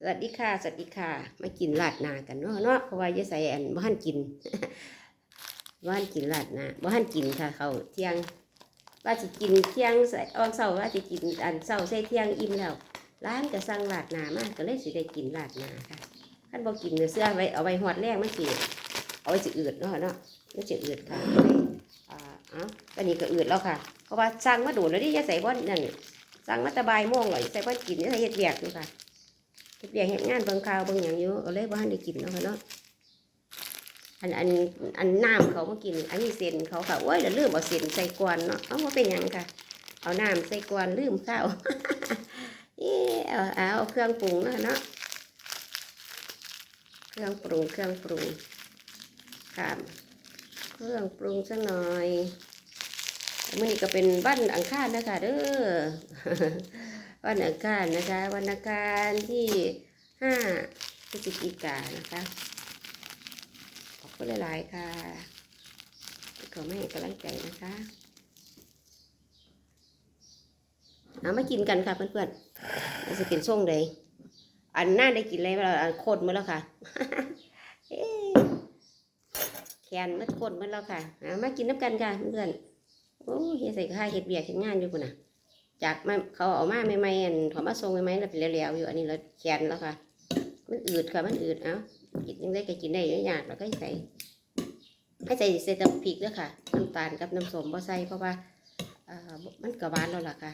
สวัสดีค่ะสวัสดีค่ะมากินลาดนากันเนาะเนาะเพราะว่ายายใส่อันบ้านกินบ้านกินลาดนาบ้านกินค่ะเขาเที่ยงว่าสิกินเที่ยงใส่ออนเสาร์ว่าสิกินอันเสาร์ใส่เที่ยงอิ่มแล้วร้านก็สั่งลาดนามากก็เลยสิได้กินลาดนาค่ะท่านบอกกินเนื้อเสื้อไว้เอาไว้หอดแรกมันสิเอาไว้สิอืดเนาะเนาะมันสิอืดค่ะอ่าอ้าอันนี้ก็อืดแล้วค่ะ เพราะว่าสั่งมาโดนแล้วที่ยายใส่บ้านนั่นสั่งมาตะบายม่วงเลยใส่บ้านกินนี่ใส่เห็ดเบียกอยู่ค่ะ เฮ็ดเบียกเฮ็ดงานบิ่งข่าวบิ่งหยังอยู่ก็เลยบ่ทันได้กินเนาะค่ะเนาะอันอันอันน้ำเขามากิน อันนี้เส้นเขาค่ะโอ้ยแล้วลืมเอาเส้นใส่กวนเนาะเอาบ่เป็นยังค่ะ เอาน้ำใส่กวนลืมข้าวเอ้อาเอาเครื่องปรุงเนาะเนาะเครื่องปรุงเครื่องปรุงค่ะเครื่องปรุงสักหน่อย มื้อนี้ก็เป็นวันอังคารนะคะเด้อวันอังคารนะคะ วันอังคารที่ห้าพฤศจิกายนนะคะ ขอบคุณหลาย ๆ ค่ะขอไม่ให้กำลังใจนะคะเอามากินกันค่ะเพื่อนๆเราจะกินส่งเลยอันน่าได้กินอะไรบ้าอันโคตรมาแล้วค่ะเอ๊ะแขนมันโคตรมาแล้วค่ะเอามากินน้ำกันค่ะเพื่อนๆ โอ้เฮ็ดใส่ข้าวเห็ดเบียร์เห็ดงานอยู่ปุ่นน่ะ จากมาเขาเอามาใหม่ๆอันเขามาส่งใหม่ๆแล้วเป็นแล้วๆอยู่อันนี้เราแขนแล้วค่ะ มันอืดค่ะมันอืดเอ้ากินยังได้ก็กินได้ไม่ยากเราก็ใส่ให้ใส่ใส่ต่พริกด้วยค่ะน้ำตาลกับน้ำส้มบ่ใส่เพราะว่าอ่ามันกระวานแล้วล่ะค่ะ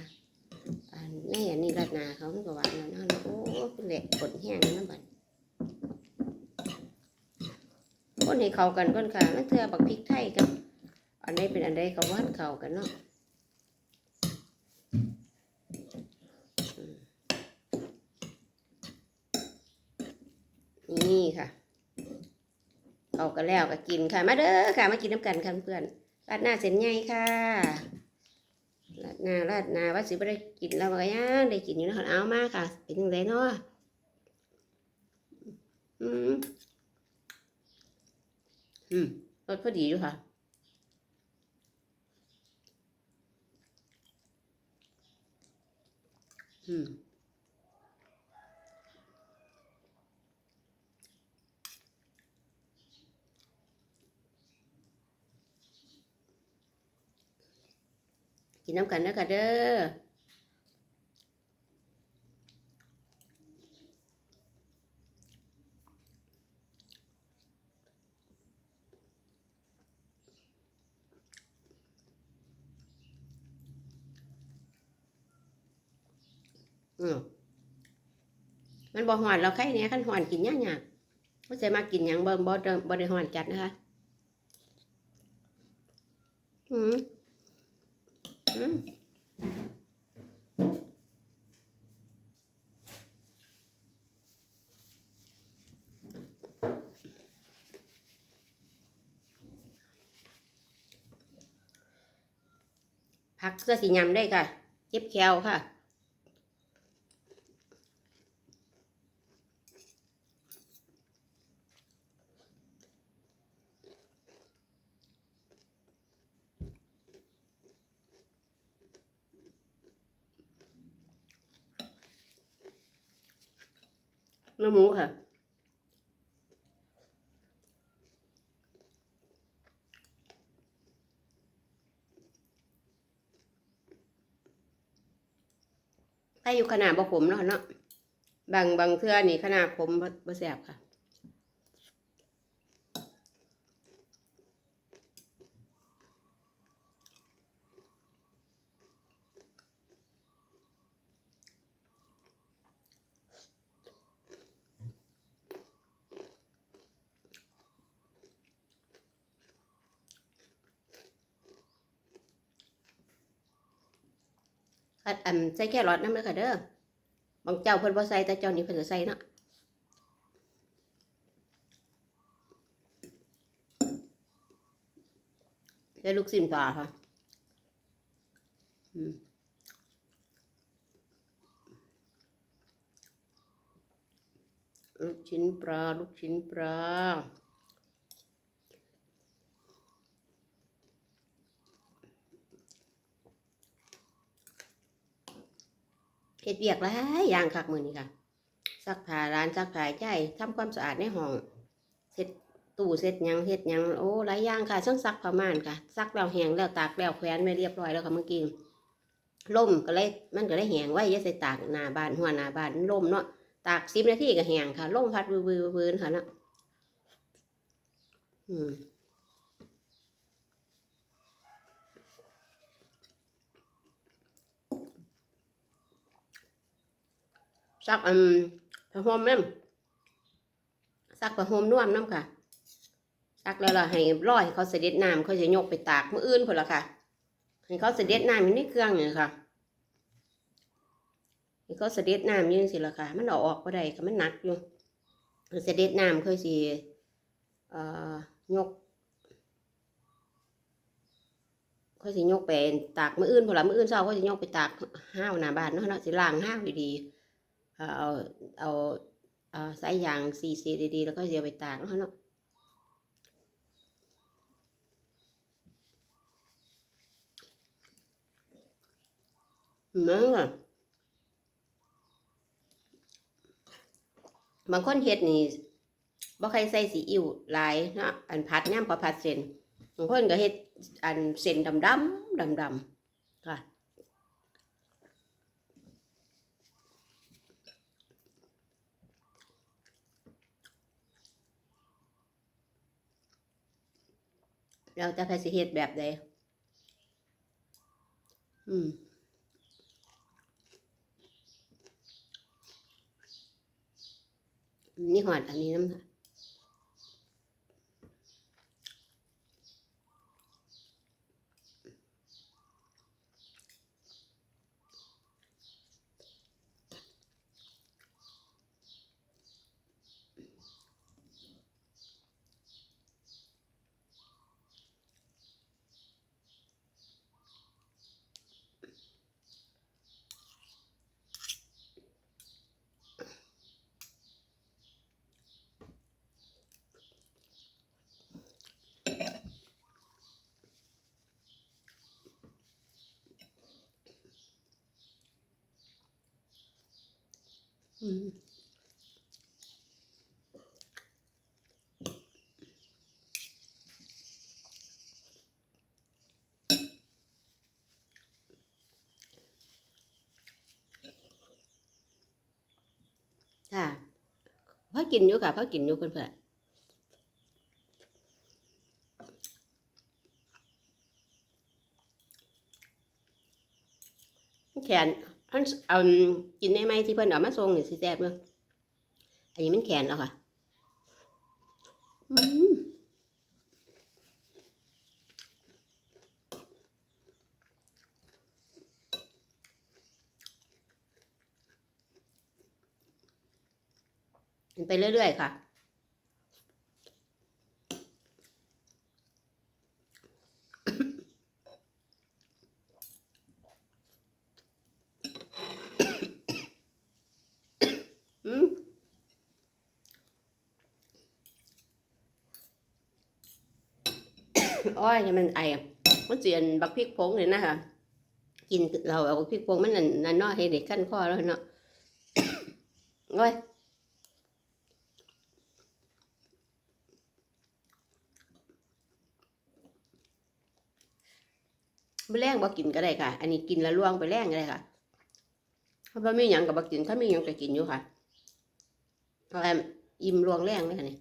อันในอันนี้ราดหนาเขามันกระวานแล้วเนาะโอ้เป็นเหล็กขนแห้งน้ำบัดคนให้เข้ากันก่อนค่ะนั่นเธอบักพริกไทยกับ อันใดเป็นอันใดเขาว่านเข้ากันเนาะนี่ค่ะเอากันแล้วก็กินค่ะ มาเด้อค่ะ มากินน้ำกันค่ะเพื่อนราดหน้าเส้นใหญ่ค่ะราดหน้าราดหน้าว่าสิบได้กินแล้วก็ยังได้กินอยู่นะคะเอามากค่ะ เป็นยังไงเนาะอืมอืมรสพอดีอยู่ค่ะ อืมกินน้ำกันนะคะเด้อม มันบ่หวานเราใครเนี่ยขั้นหวานกินยากยากๆบ่ใช่มากินหยังเบ่บ่ได้บ่ได้หวานจัดนะคะ อืมอืมผักเสื้อสียำได้ค่ะ เจ็บแควค่ะ เนื้อหมูค่ะ ไปอยู่ขนาดบ่ผมเนาะเนาะบางบางเทื่อนี่ขนาดผมบ่บ่แสบค่ะ อันอันใส่แค่รอดน้ำเลยค่ะเด้อบางเจ้าเพิ่นบ่ใส่แต่เจ้านี่เพิ่นจะใส่เนาะใส่ลูกชิ้นปลาค่ะอืมลูกชิ้นปลา ลูกชิ้นปลา เฮ็ดเวียกหลายอย่างคักมื้อนี้ค่ะซักผ้าร้านซักผ้าใจทำความสะอาดในห้องเช็ดตู้เช็ดหยังเฮ็ดหยังโอ้หลายอย่างค่ะช่างซักผ้าม่านค่ะซักแล้วแห้งแล้วตากแล้วแขวนไว้เรียบร้อยแล้วค่ะเมื่อกี้ล่มก็เลยมันก็เลยแห้งไว้ย่าใส่ตากหน้าบ้านหัวหน้าบ้านล่มเนาะตากสิบนาทีก็แห้งค่ะล่มพัดวือวือวืนค่ะเนาะอืม ซักอันผ้าห่มน้ำซักผ้าห่มน่วมน้ำค่ะซักแล้วล่ะให้ร้อยเขาเสด็จน้ำเขาจะยกไปตากมื้ออื่นพุ่นละค่ะให้เขาเสด็จน้ำอยู่ในเครื่องนี่ค่ะให้เขาเสด็จน้ำยืนสิละค่ะ มันเอาออกก็ได้ค่ะมันหนักอยู่เสด็จน้ำเคยสิเอ่อยกเขาสิยกไปตากมื้ออื่นพุ่นละมื้ออื่นเช้าเขาสิยกไปตากห้าวหน้าบ้านเนาะเนาะสิล้างห้าวดีๆ เอาเอาเอาสายยางซีซีดีๆ แล้วก็เสียวไปตากแล้วเนาะเมื่อบางคนเฮ็ดนี่บ่ใครใส่ซีอิ๊วลายเนาะอันผัดย่ำก็ผัดเส้นบางคนก็เฮ็ดอันเส้นดำดำดำดำค่ะ เราจะไปสิเหตุแบบใดอืมนี่หอดอันนี้น้ำ ค่ะอืมค่ะพ่อกินอยู่ค่ะพ่อกินอยู่เพื่อนๆแขน อันเอากินได้ไหมที่เพื่อนเอามาส่งนี่สิแซ่บเนาะอันนี้มันแขนแล้วค่ะอืมกินไปเรื่อยๆค่ะ อืม อ้อยมันไออะมันเสียนบักพริกผงเลยนะคะกินเราเอาพริกผงมันนั่นนั่นนาะให้เด็กขั้นคอแล้วเนาะโอ้ยไม่แรงบ่กินก็ได้ค่ะ อันนี้กินแล้วล่วงไปแรงก็ได้ค่ะเพราะว่ามีหยังกับบ่กินถ้ามีหยังก็กินอยู่ค่ะเพราะว่าอิ่มล่วงแรงเลยค่ะนี่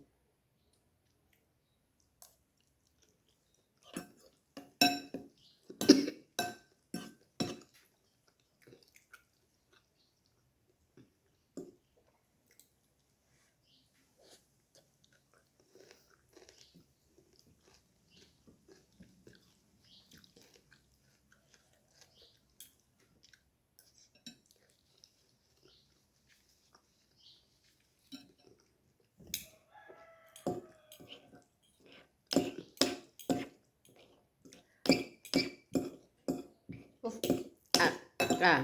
อะ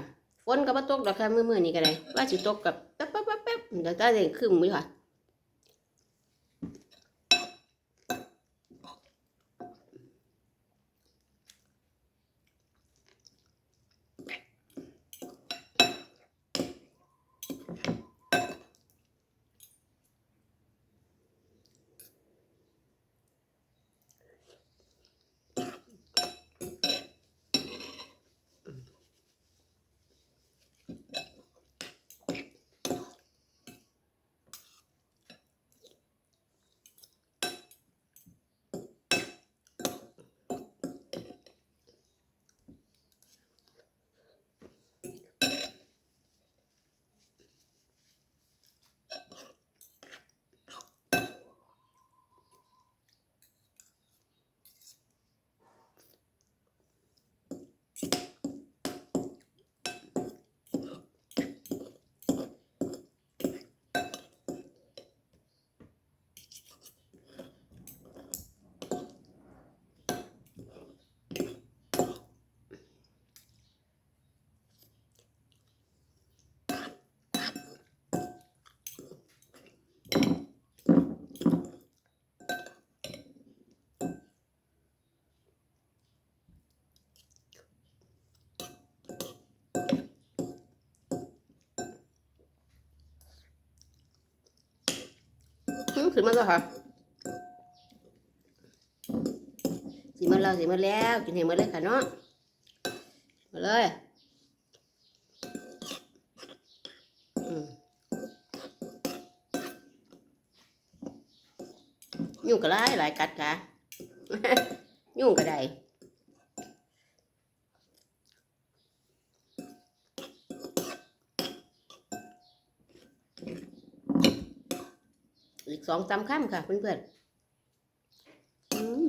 ฝนก็บ่ตกดอกค่ะมื้อๆนี้ก็ได้ว่าสิตกกับแป๊บๆๆๆเดี๋ยวตาเด้ครึมอยู่ค่ะ uh, ขึ้นมาแล้วค่ะสีมาแล้วสีมันแล้วกินให้หมดเลยค่ะเนาะมาเลยอยุ่งก็ได้หลายกัดค่ะยุ่งก็ได้ สองสามคำค่ะเพื่อนๆอืม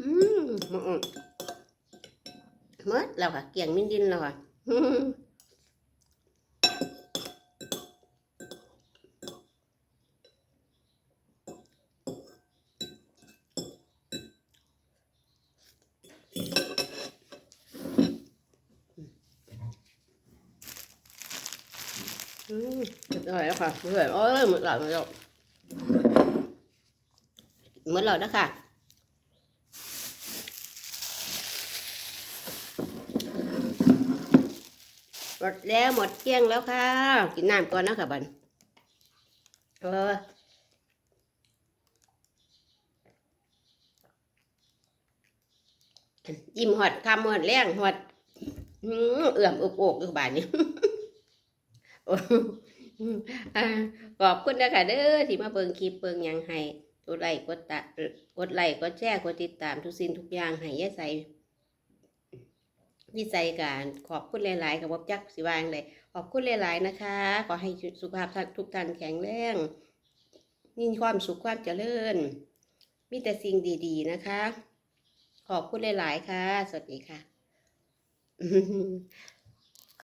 อืมอืม แล้วค่ะเกี่ยงมินดินแล้วค่ะอืมอร่อยแล้วค่ะเพื่อนโอ้ยหมดแล้วหมดแล้วหมดแล้วนะคะ ดแล้วหมดเที่ยงแล้วค่ะ กินน้ำก่อนนะค่ะบันเออยิ้มหอดคำหอดแรงหอดเอื่อมอกอกอยู่บานนี้โอ้อ่าขอบคุณนะคะเด้อที่มาเบิ่งคลิปเบิ่งยังให้กดไลค์กดตะกดไลค์กดแชร์กดติดตามทุกสิ่งทุกอย่างให้ยายใส่ วิจัยการขอบคุณหลาย ๆ กับวับจักสิวางเลยขอบคุณหลาย ๆ นะคะ ขอให้สุขภาพทุกท่านแข็งแรงมีความสุขความเจริญ มีแต่สิ่งดี ๆ นะคะ ขอบคุณหลาย ๆ ค่ะ สวัสดีค่ะ